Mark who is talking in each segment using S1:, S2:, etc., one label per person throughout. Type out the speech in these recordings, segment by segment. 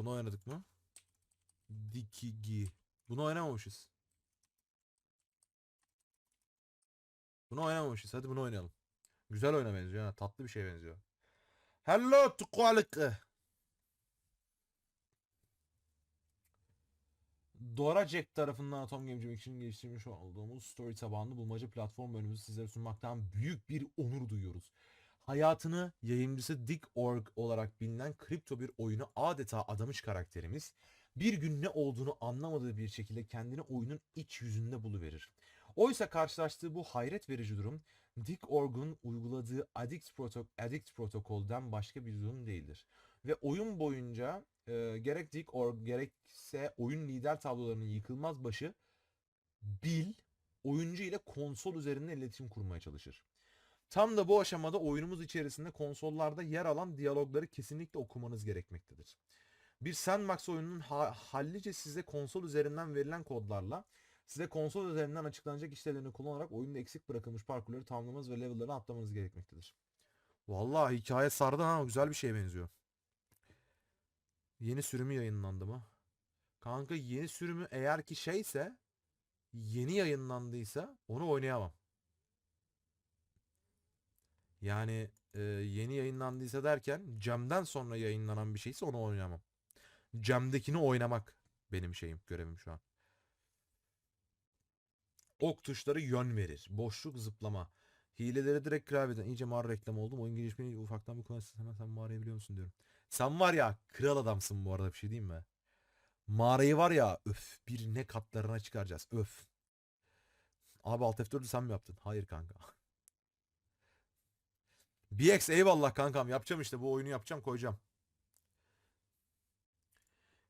S1: Bunu oynadık mı? Dikigi. Bunu oynamamışız. Bunu oynamamışız. Hadi bunu oynayalım. Güzel oyuna benziyor ha. Tatlı bir şeye benziyor. Hello tukvalık. Dora Jack tarafından Atom Gamecim için geliştirmiş olduğumuz story tabanlı bulmaca platform bölümümüzü sizlere sunmaktan büyük bir onur duyuyoruz. Hayatını yayıncısı Dick Org olarak bilinen kripto bir oyunu adeta adamış karakterimiz bir gün ne olduğunu anlamadığı bir şekilde kendini oyunun iç yüzünde buluverir. Oysa karşılaştığı bu hayret verici durum Dick Org'un uyguladığı Addict, Proto Addict protokolden başka bir durum değildir. Ve oyun boyunca e, gerek Dick Org gerekse oyun lider tablolarının yıkılmaz başı Bill oyuncu ile konsol üzerinden iletişim kurmaya çalışır. Tam da bu aşamada oyunumuz içerisinde konsollarda yer alan diyalogları kesinlikle okumanız gerekmektedir. Bir sandbox oyununun ha- hallice size konsol üzerinden verilen kodlarla size konsol üzerinden açıklanacak işlevlerini kullanarak oyunda eksik bırakılmış parkurları tamamlamanız ve level'ları atlamanız gerekmektedir. Vallahi hikaye sardı ha güzel bir şeye benziyor. Yeni sürümü yayınlandı mı? Kanka yeni sürümü eğer ki şeyse yeni yayınlandıysa onu oynayamam. Yani e, yeni yayınlandıysa derken Cem'den sonra yayınlanan bir şeyse onu oynayamam. Cem'dekini oynamak benim şeyim, görevim şu an. Ok tuşları yön verir. Boşluk zıplama. Hileleri direkt klavyeden. İyice mağara reklam oldum. Oyun gelişmeyi ufaktan bir konu hemen sen mağarayı biliyor musun diyorum. Sen var ya kral adamsın bu arada bir şey diyeyim mi? Mağarayı var ya öf bir ne katlarına çıkaracağız öf. Abi Alt F4'ü sen mi yaptın? Hayır kanka. BX eyvallah kankam yapacağım işte bu oyunu yapacağım koyacağım.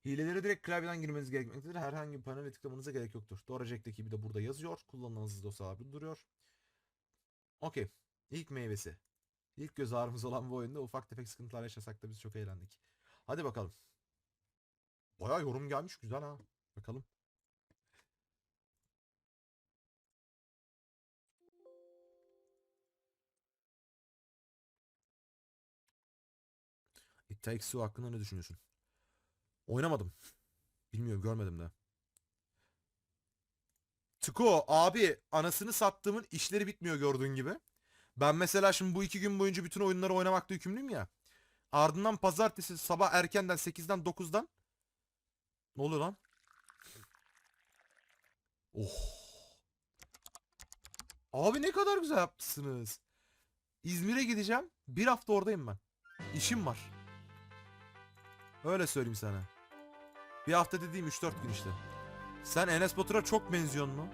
S1: Hileleri direkt klavyeden girmeniz gerekmektedir. Herhangi bir panele tıklamanıza gerek yoktur. Dora Jack'teki gibi de burada yazıyor. Kullanılan dosya sabit duruyor. Okey. İlk meyvesi. İlk göz ağrımız olan bu oyunda ufak tefek sıkıntılar yaşasak da biz çok eğlendik. Hadi bakalım. Baya yorum gelmiş güzel ha. Bakalım. Two hakkında ne düşünüyorsun? Oynamadım. Bilmiyorum görmedim de. Tuko abi anasını sattığımın işleri bitmiyor gördüğün gibi. Ben mesela şimdi bu iki gün boyunca bütün oyunları oynamakta yükümlüyüm ya. Ardından pazartesi sabah erkenden 8'den 9'dan. Ne oluyor lan? Oh. Abi ne kadar güzel yapmışsınız. İzmir'e gideceğim. Bir hafta oradayım ben. İşim var. Öyle söyleyeyim sana. Bir hafta dediğim 3-4 gün işte. Sen Enes Batur'a çok benziyorsun mu?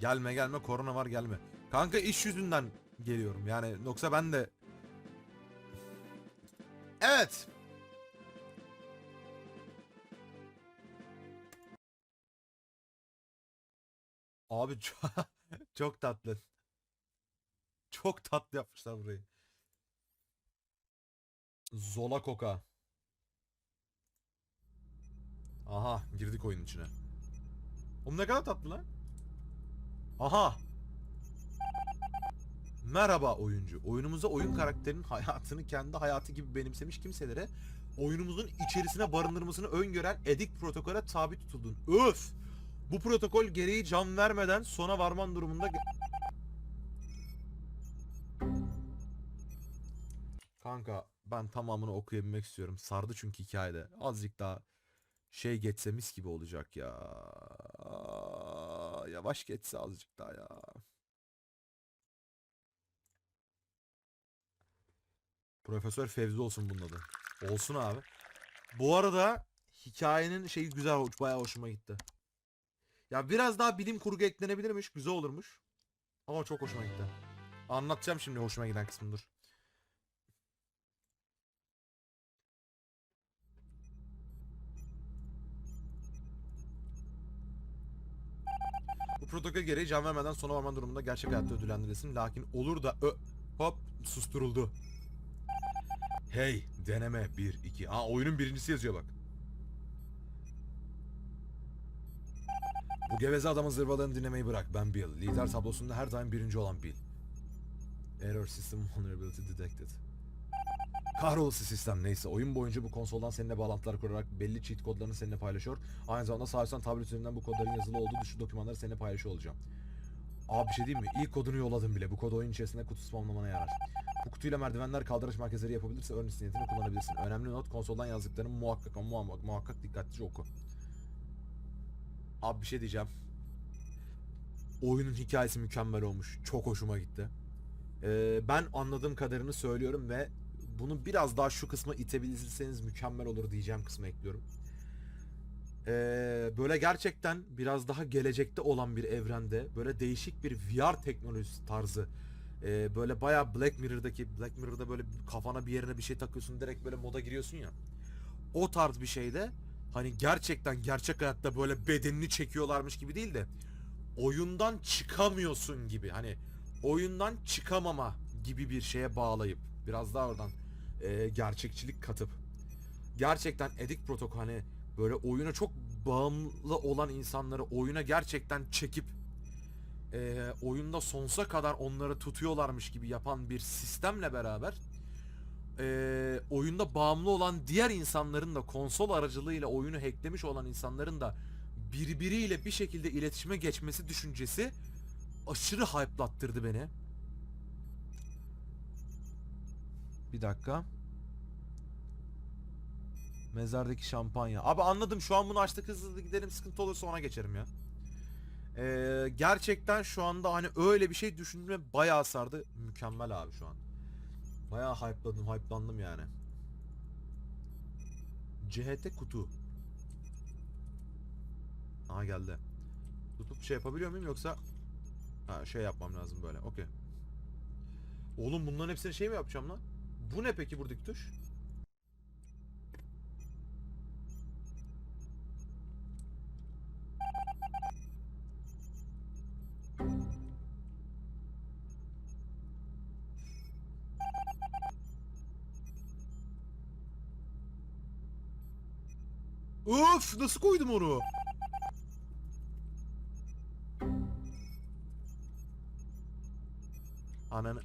S1: Gelme gelme korona var gelme. Kanka iş yüzünden geliyorum yani yoksa ben de Evet. Abi çok, çok tatlı. Çok tatlı yapmışlar burayı. Zola Coca. Aha girdik oyunun içine. Oğlum ne kadar tatlı lan. Aha. Merhaba oyuncu. Oyunumuza oyun karakterinin hayatını kendi hayatı gibi benimsemiş kimselere oyunumuzun içerisine barındırmasını öngören edik protokole tabi tutuldun. Öf! Bu protokol gereği can vermeden sona varman durumunda... Kanka ben tamamını okuyabilmek istiyorum. Sardı çünkü hikayede. Azıcık daha şey geçse gibi olacak ya. Yavaş geçse azıcık daha ya. Profesör Fevzi olsun bunun adı. Olsun abi. Bu arada hikayenin şeyi güzel, bayağı hoşuma gitti. Ya biraz daha bilim kurgu eklenebilirmiş, güzel olurmuş. Ama çok hoşuma gitti. Anlatacağım şimdi hoşuma giden kısmını dur. Bu protokol gereği can vermeden sona varman durumunda gerçek hayatta ödüllendirilsin. Lakin olur da ö hop susturuldu. Hey deneme 1 2. Aa oyunun birincisi yazıyor bak. Bu geveze adamın zırvalarını dinlemeyi bırak. Ben Bill. Lider tablosunda her daim birinci olan Bill. Error system vulnerability detected. Kahrolası sistem neyse oyun boyunca bu konsoldan seninle bağlantılar kurarak belli cheat kodlarını seninle paylaşıyor. Aynı zamanda sağ üstten tablet üzerinden bu kodların yazılı olduğu düşük dokümanları seninle paylaşıyor olacağım. Abi bir şey diyeyim mi? İlk kodunu yolladım bile. Bu kod oyun içerisinde kutu spamlamana yarar. Bu kutuyla merdivenler kaldıraç merkezleri yapabilirse örneğin niyetini kullanabilirsin. Önemli not konsoldan yazdıklarını muhakkak muhakkak, muhakkak dikkatlice oku. Abi bir şey diyeceğim. Oyunun hikayesi mükemmel olmuş. Çok hoşuma gitti. Ee, ben anladığım kadarını söylüyorum ve bunu biraz daha şu kısma itebilirseniz mükemmel olur diyeceğim kısmı ekliyorum. Ee, böyle gerçekten biraz daha gelecekte olan bir evrende böyle değişik bir VR teknolojisi tarzı ee, böyle bayağı Black Mirror'daki Black Mirror'da böyle kafana bir yerine bir şey takıyorsun direkt böyle moda giriyorsun ya. O tarz bir şeyde hani gerçekten gerçek hayatta böyle bedenini çekiyorlarmış gibi değil de oyundan çıkamıyorsun gibi. Hani oyundan çıkamama gibi bir şeye bağlayıp biraz daha oradan e, gerçekçilik katıp gerçekten edik protokol hani böyle oyuna çok bağımlı olan insanları oyuna gerçekten çekip e, oyunda sonsuza kadar onları tutuyorlarmış gibi yapan bir sistemle beraber e, oyunda bağımlı olan diğer insanların da konsol aracılığıyla oyunu hacklemiş olan insanların da birbiriyle bir şekilde iletişime geçmesi düşüncesi aşırı hype'lattırdı beni. Bir dakika. Mezardaki şampanya. Abi anladım şu an bunu açtık hızlı hızlı gidelim sıkıntı olursa ona geçerim ya. Ee, gerçekten şu anda hani öyle bir şey düşündüğüme bayağı sardı. Mükemmel abi şu an. Bayağı hype'ladım, hype'landım yani. CHT kutu. Aha geldi. Tutup şey yapabiliyor muyum yoksa ha şey yapmam lazım böyle. Okey. Oğlum bunların hepsini şey mi yapacağım lan? Bu ne peki buradaki tuş? Nasıl koydum onu? Ananı...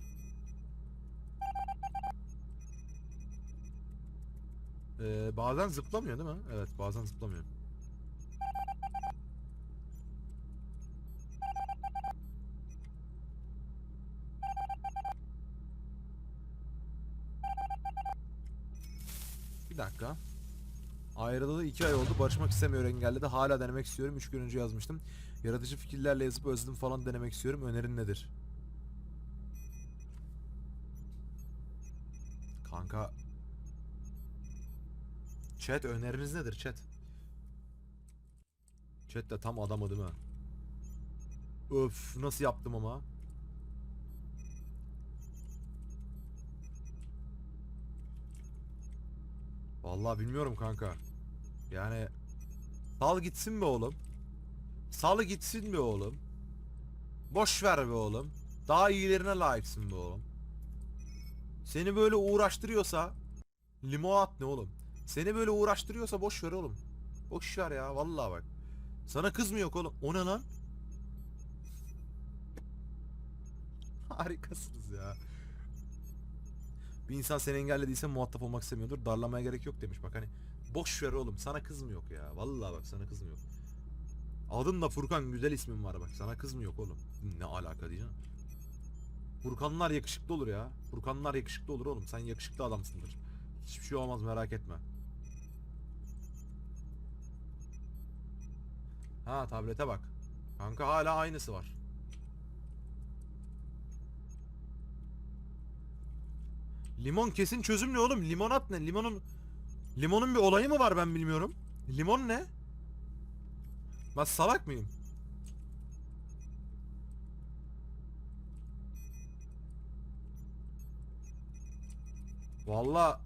S1: Ee, bazen zıplamıyor değil mi? Evet bazen zıplamıyor. 2 ay oldu. Barışmak istemiyor engelledi. Hala denemek istiyorum. 3 gün önce yazmıştım. Yaratıcı fikirlerle yazıp özledim falan denemek istiyorum. Önerin nedir? Kanka Chat öneriniz nedir chat? Chat de tam adamı değil mi? Öf nasıl yaptım ama? Vallahi bilmiyorum kanka. Yani sal gitsin be oğlum. Sal gitsin be oğlum. Boş ver be oğlum. Daha iyilerine layıksın be oğlum. Seni böyle uğraştırıyorsa limonat ne oğlum? Seni böyle uğraştırıyorsa boş ver oğlum. Boş ver ya vallahi bak. Sana kız mı yok oğlum? O ne lan? Harikasınız ya. Bir insan seni engellediyse muhatap olmak istemiyordur. Darlamaya gerek yok demiş. Bak hani boş ver oğlum. Sana kız mı yok ya? Vallahi bak sana kız mı yok? Adın da Furkan güzel ismin var bak. Sana kız mı yok oğlum? Ne alaka diyeceğim. Furkanlar yakışıklı olur ya. Furkanlar yakışıklı olur oğlum. Sen yakışıklı adamsındır. Hiçbir şey olmaz merak etme. Ha tablete bak. Kanka hala aynısı var. Limon kesin çözüm ne oğlum? Limonat ne? Limonun Limonun bir olayı mı var ben bilmiyorum. Limon ne? Ben salak mıyım? Vallahi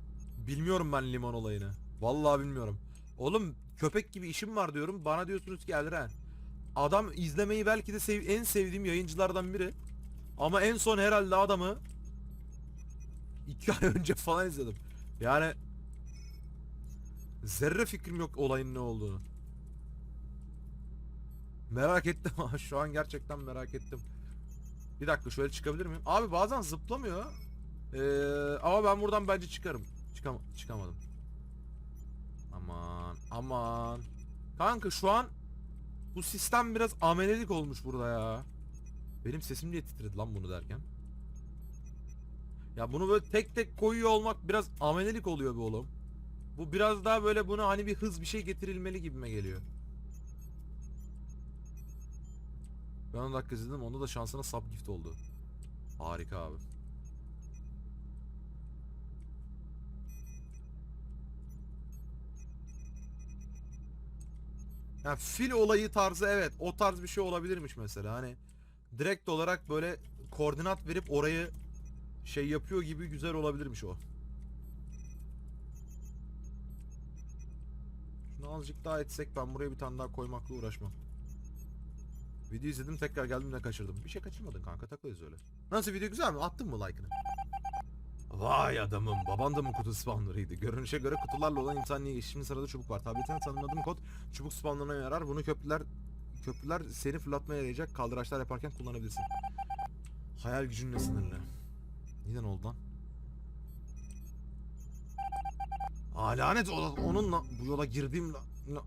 S1: bilmiyorum ben limon olayını. Vallahi bilmiyorum. Oğlum köpek gibi işim var diyorum. Bana diyorsunuz ki Elren. Adam izlemeyi belki de sev en sevdiğim yayıncılardan biri. Ama en son herhalde adamı iki ay önce falan izledim. Yani zerre fikrim yok olayın ne olduğunu. Merak ettim şu an gerçekten merak ettim. Bir dakika şöyle çıkabilir miyim? Abi bazen zıplamıyor. Ee, ama ben buradan bence çıkarım. Çıkam çıkamadım. Aman aman. Kanka şu an bu sistem biraz amelelik olmuş burada ya. Benim sesim niye titredi lan bunu derken? Ya bunu böyle tek tek koyuyor olmak biraz amelelik oluyor be oğlum. Bu biraz daha böyle buna hani bir hız bir şey getirilmeli gibime geliyor. Ben 10 dakika izledim onda da şansına sub gift oldu. Harika abi. Ya fil olayı tarzı evet o tarz bir şey olabilirmiş mesela hani direkt olarak böyle koordinat verip orayı şey yapıyor gibi güzel olabilirmiş o. Şunu azıcık daha etsek ben buraya bir tane daha koymakla uğraşmam. Video izledim tekrar geldim ne kaçırdım. Bir şey kaçırmadın kanka takılıyoruz öyle. Nasıl video güzel mi? Attın mı like'ını? Vay adamım baban da mı kutu spamlarıydı? Görünüşe göre kutularla olan imtihan niye Şimdi sırada çubuk var. Tabletine tanımladığım kod çubuk spamlarına yarar. Bunu köprüler köprüler seni fırlatmaya yarayacak kaldıraçlar yaparken kullanabilirsin. Hayal gücünle sınırlı. Neden oldu lan? Aa lanet onunla bu yola girdiğim la- la-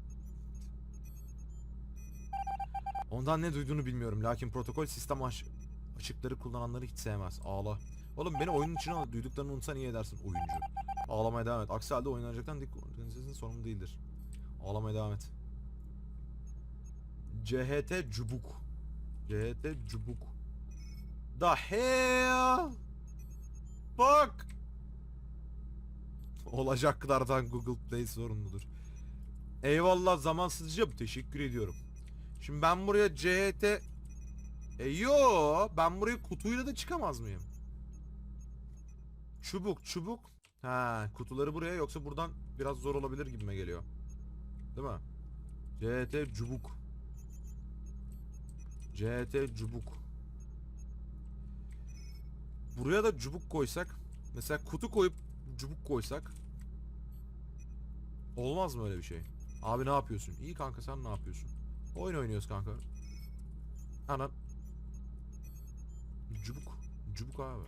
S1: Ondan ne duyduğunu bilmiyorum. Lakin protokol sistem aş- açıkları kullananları hiç sevmez. Ağla. Oğlum beni oyunun içine al. Duyduklarını unutsan iyi edersin oyuncu. Ağlamaya devam et. Aksi halde oynanacaktan dik organizasyonun sorumlu değildir. Ağlamaya devam et. CHT Cubuk. CHT Cubuk. The hell? Fuck. Olacaklardan Google Play sorumludur. Eyvallah zamansızca teşekkür ediyorum. Şimdi ben buraya CHT e yo ben buraya kutuyla da çıkamaz mıyım? Çubuk çubuk. Ha kutuları buraya yoksa buradan biraz zor olabilir gibime geliyor. Değil mi? CHT cubuk. CHT cubuk. Buraya da cubuk koysak. Mesela kutu koyup cubuk koysak. Olmaz mı öyle bir şey? Abi ne yapıyorsun? İyi kanka sen ne yapıyorsun? Oyun oynuyoruz kanka. Ana. Cubuk. Cubuk abi.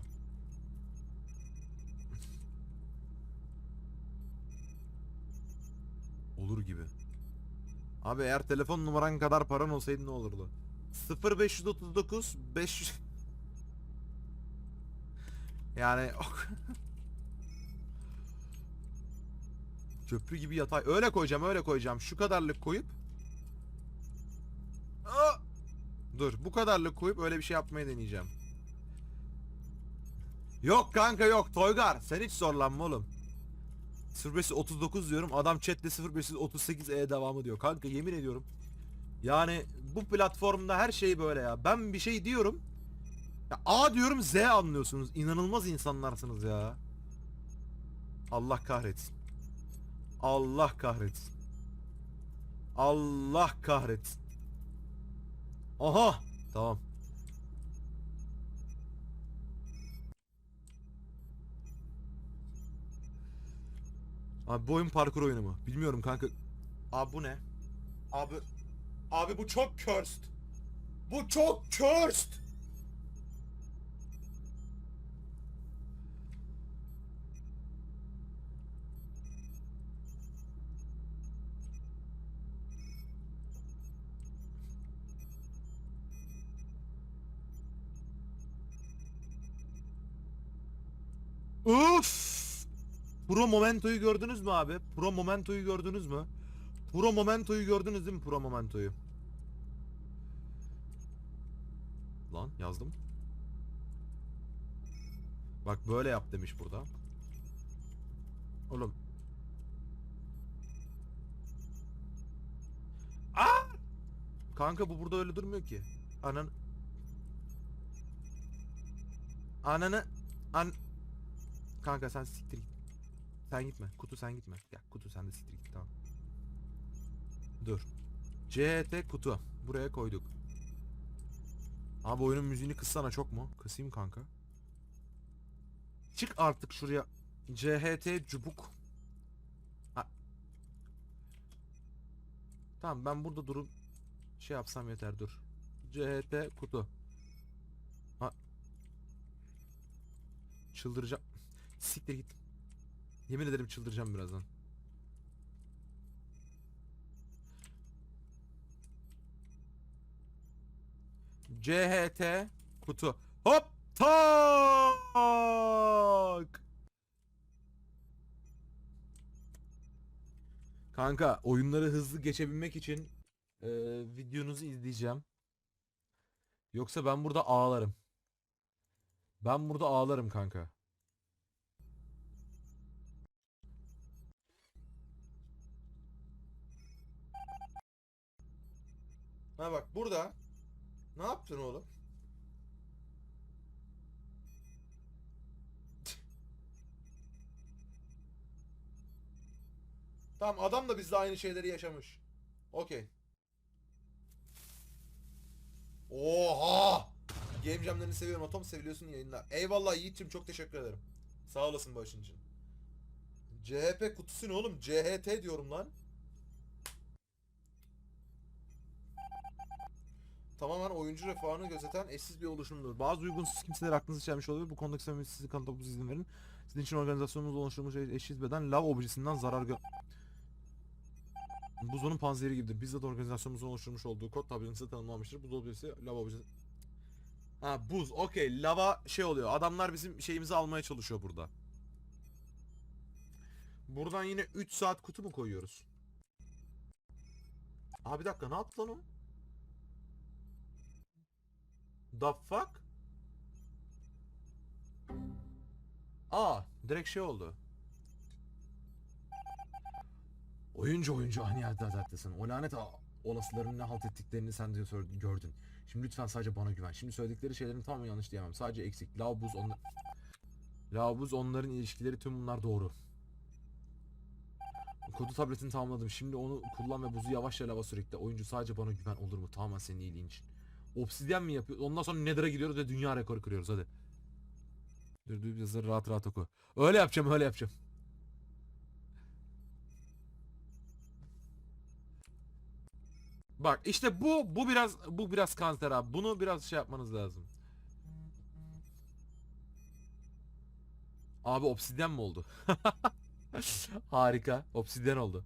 S1: Olur gibi. Abi eğer telefon numaran kadar paran olsaydı ne olurdu? 0539 500 Yani Köprü gibi yatay. Öyle koyacağım, öyle koyacağım. Şu kadarlık koyup Aa! Dur, bu kadarlık koyup öyle bir şey yapmayı deneyeceğim. Yok kanka yok Toygar. Sen hiç zorlanma oğlum. 0539 diyorum. Adam chatte 0538e devamı diyor. Kanka yemin ediyorum. Yani bu platformda her şey böyle ya. Ben bir şey diyorum. Ya A diyorum Z anlıyorsunuz. İnanılmaz insanlarsınız ya. Allah kahretsin. Allah kahretsin. Allah kahretsin. Aha. Tamam. Abi bu oyun parkur oyunu mu? Bilmiyorum kanka. Abi bu ne? Abi Abi bu çok cursed. Bu çok cursed. Uf! Pro Momento'yu gördünüz mü abi? Pro Momento'yu gördünüz mü? Pro Momento'yu gördünüz değil mi Pro Momento'yu? Lan yazdım. Bak böyle yap demiş burada. Oğlum. Aa! Kanka bu burada öyle durmuyor ki. Anan Ananı an Kanka sen siktir git. Sen gitme. Kutu sen gitme. Ya kutu sen de siktir git tamam. Dur. CHT kutu. Buraya koyduk. Abi oyunun müziğini kıssana çok mu? Kısayım kanka. Çık artık şuraya. CHT cubuk. Ha. Tamam ben burada durup şey yapsam yeter dur. CHT kutu. Ha. Çıldıracağım. Siktir git. Yemin ederim çıldıracağım birazdan. CHT kutu. Hop tak. Kanka oyunları hızlı geçebilmek için e, videonuzu izleyeceğim. Yoksa ben burada ağlarım. Ben burada ağlarım kanka. Ha bak burada. Ne yaptın oğlum? Tamam adam da bizle aynı şeyleri yaşamış. Okey. Oha! Game Jam'lerini seviyorum. Atom seviliyorsun yayınlar. Eyvallah Yiğit'cim çok teşekkür ederim. Sağ olasın başın için. CHP kutusu ne oğlum? CHT diyorum lan. Tamamen oyuncu refahını gözeten eşsiz bir oluşumdur. Bazı uygunsuz kimseler aklınızı çelmiş olabilir. Bu konudaki samimiyetsizlik kanıtlamamız izin verin. Sizin için organizasyonumuzda oluşturulmuş eşsiz beden lav objesinden zarar gö... Buzonun panzeri gibidir. Bizzat organizasyonumuzun oluşturmuş olduğu kod tabiatınızda tanımlanmıştır. Buz objesi lav objesi... Ha buz okey. Lava şey oluyor. Adamlar bizim şeyimizi almaya çalışıyor burada. Buradan yine 3 saat kutu mu koyuyoruz? Abi bir dakika ne yaptı lan o? The fuck? Aa, direkt şey oldu. Oyuncu oyuncu hani yerde haklısın. O lanet a- olasıların ne halt ettiklerini sen de gördün. Şimdi lütfen sadece bana güven. Şimdi söyledikleri şeylerin tamamı yanlış diyemem. Sadece eksik. Laubuz onlar... Laubuz onların ilişkileri tüm bunlar doğru. Kodu tabletini tamamladım. Şimdi onu kullan ve buzu yavaşça lava sürükle. Oyuncu sadece bana güven olur mu? Tamamen senin iyiliğin için. Obsidyen mi yapıyor? Ondan sonra Nether'a gidiyoruz ve dünya rekoru kırıyoruz hadi. Dur dur yazıları rahat rahat oku. Öyle yapacağım öyle yapacağım. Bak işte bu bu biraz bu biraz kanser abi. Bunu biraz şey yapmanız lazım. Abi obsidyen mi oldu? Harika. Obsidyen oldu.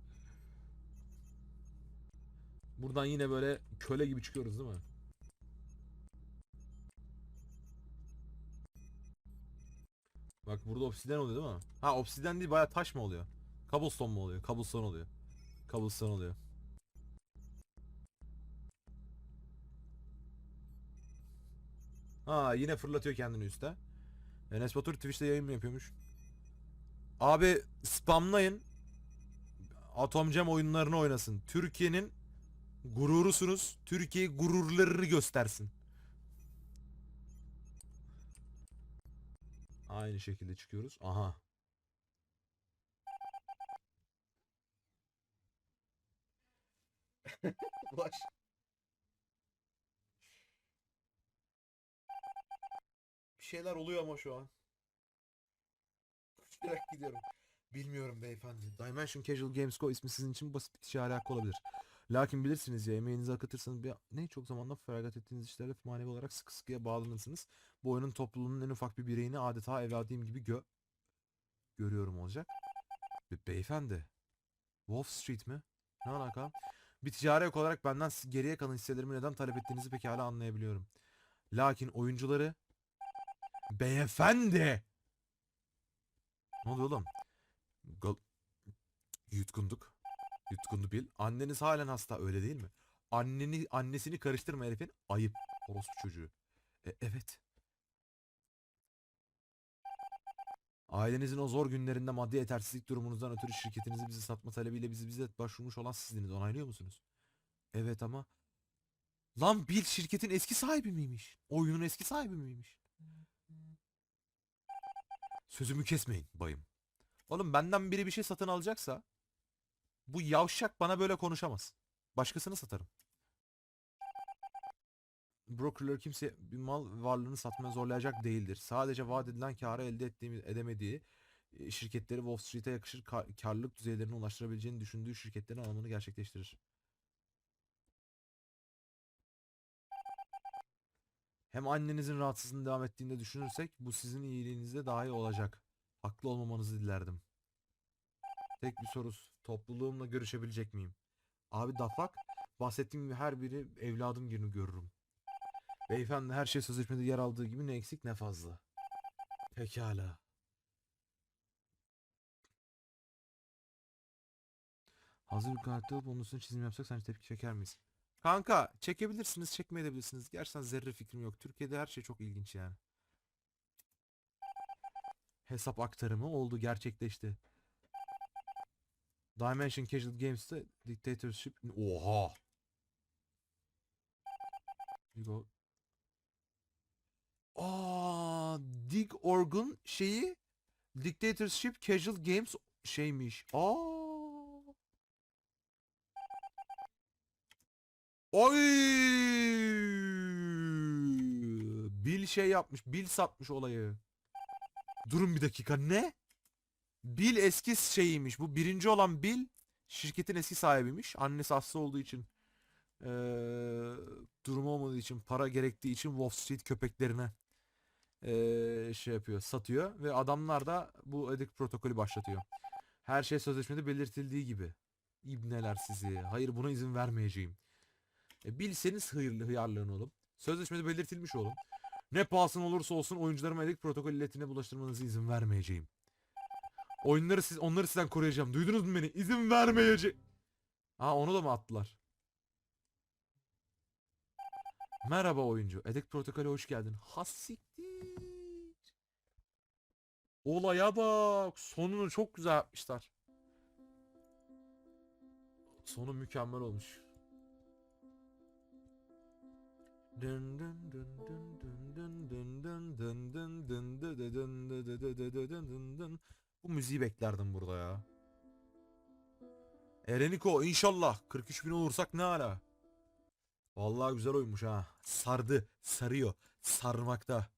S1: Buradan yine böyle köle gibi çıkıyoruz değil mi? Bak burada obsidyen oluyor değil mi? Ha obsidyen değil baya taş mı oluyor? Cobblestone mu oluyor? Cobblestone oluyor. Cobblestone oluyor. Ha yine fırlatıyor kendini üste. Enes Batur Twitch'te yayın mı yapıyormuş? Abi spamlayın. Atomcam oyunlarını oynasın. Türkiye'nin gururusunuz. Türkiye gururlarını göstersin. Aynı şekilde çıkıyoruz. Aha. Ulaş. Bir şeyler oluyor ama şu an. Kuçarak gidiyorum. Bilmiyorum beyefendi. Dimension Casual Games Co ismi sizin için basit bir ticari hakkı olabilir. Lakin bilirsiniz ya emeğinizi akıtırsanız bir ne çok zamanda feragat ettiğiniz işlerle manevi olarak sıkı sıkıya bağlanırsınız. Bu oyunun topluluğunun en ufak bir bireyini adeta evladıyım gibi gö görüyorum olacak. Be beyefendi. Wolf Street mi? Ne alaka? Bir ticari hak olarak benden geriye kalan hisselerimi neden talep ettiğinizi pekala anlayabiliyorum. Lakin oyuncuları Beyefendi! Ne oluyor oğlum? Gal Yutkunduk. Yutkundu bil. Anneniz halen hasta öyle değil mi? Anneni annesini karıştırma herifin. Ayıp. Orospu çocuğu. E, evet. Ailenizin o zor günlerinde maddi yetersizlik durumunuzdan ötürü şirketinizi bize satma talebiyle bizi bize başvurmuş olan sizdiniz. Onaylıyor musunuz? Evet ama Lan Bill şirketin eski sahibi miymiş? Oyunun eski sahibi miymiş? Sözümü kesmeyin bayım. Oğlum benden biri bir şey satın alacaksa bu yavşak bana böyle konuşamaz. Başkasını satarım. Brokerlar kimse bir mal varlığını satmaya zorlayacak değildir. Sadece vaat edilen karı elde ettiğimiz edemediği e, şirketleri Wall Street'e yakışır kar- karlılık düzeylerine ulaştırabileceğini düşündüğü şirketlerin alımını gerçekleştirir. Hem annenizin rahatsızlığının devam ettiğinde düşünürsek bu sizin iyiliğinizde daha iyi olacak. Haklı olmamanızı dilerdim. Tek bir soru topluluğumla görüşebilecek miyim? Abi Dafak bahsettiğim her biri evladım gibi görürüm. Beyefendi her şey sözleşmede yer aldığı gibi ne eksik ne fazla. Pekala. Hazır bir kayıtta olup onun üstüne çizim yapsak sence tepki çeker miyiz? Kanka çekebilirsiniz çekmeyebilirsiniz. Gerçekten zerre fikrim yok. Türkiye'de her şey çok ilginç yani. Hesap aktarımı oldu gerçekleşti. Dimension Casual Games'te Dictatorship... Oha! You. Aa, Dig Organ şeyi Dictatorship Casual Games şeymiş. Aa. Oy! Bill şey yapmış. Bill satmış olayı. Durun bir dakika. Ne? Bill eski şeyiymiş. Bu birinci olan Bill şirketin eski sahibiymiş. Annesi hasta olduğu için eee durumu olmadığı için para gerektiği için Wall Street köpeklerine şey yapıyor satıyor ve adamlar da bu edik protokolü başlatıyor. Her şey sözleşmede belirtildiği gibi. İbneler sizi. Hayır buna izin vermeyeceğim. E, bilseniz hıyarlı hıyarlığın oğlum. Sözleşmede belirtilmiş oğlum. Ne pahasına olursa olsun oyuncularıma edik protokol illetine bulaştırmanıza izin vermeyeceğim. Oyunları siz onları sizden koruyacağım. Duydunuz mu beni? İzin vermeyeceğim. Ha onu da mı attılar? Merhaba oyuncu. Edek protokole hoş geldin. Hassiktir. Olaya bak. Sonunu çok güzel yapmışlar. Sonu mükemmel olmuş. Dın dın dın dın dın dın dın dın dın dın dın dı dı dın dı dı dı dı dı dın dın dın. Bu müziği beklerdim burada ya. Ereniko inşallah 43 bin olursak ne ala. Vallahi güzel oymuş ha. Sardı, sarıyor, sarmakta.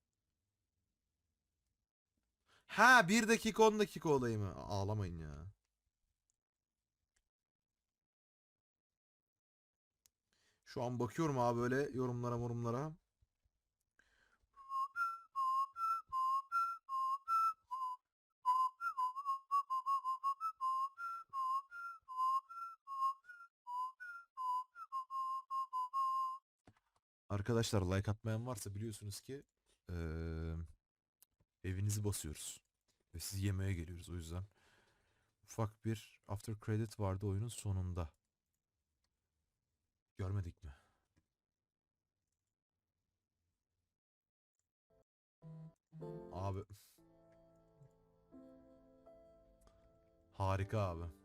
S1: Ha bir dakika on dakika olayı mı? Ağlamayın ya. Şu an bakıyorum abi böyle yorumlara morumlara. Arkadaşlar like atmayan varsa biliyorsunuz ki eee, evinizi basıyoruz. Ve sizi yemeğe geliyoruz o yüzden. Ufak bir after credit vardı oyunun sonunda. Görmedik mi? Abi. Harika abi.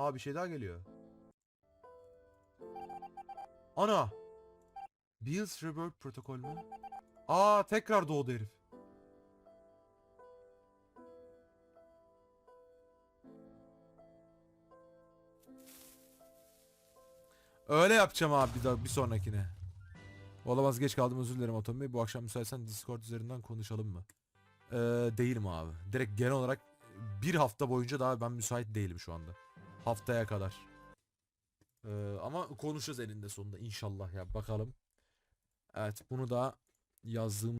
S1: Aa bir şey daha geliyor. Ana. Bills Rebirth protokol mü? Aa tekrar doğdu herif. Öyle yapacağım abi bir, bir sonrakine. Olamaz geç kaldım özür dilerim Atom. Bu akşam müsaitsen Discord üzerinden konuşalım mı? Ee, değilim abi. Direkt genel olarak bir hafta boyunca daha ben müsait değilim şu anda. Haftaya kadar. Ee, ama konuşacağız eninde sonunda inşallah ya bakalım. Evet bunu da yazdığım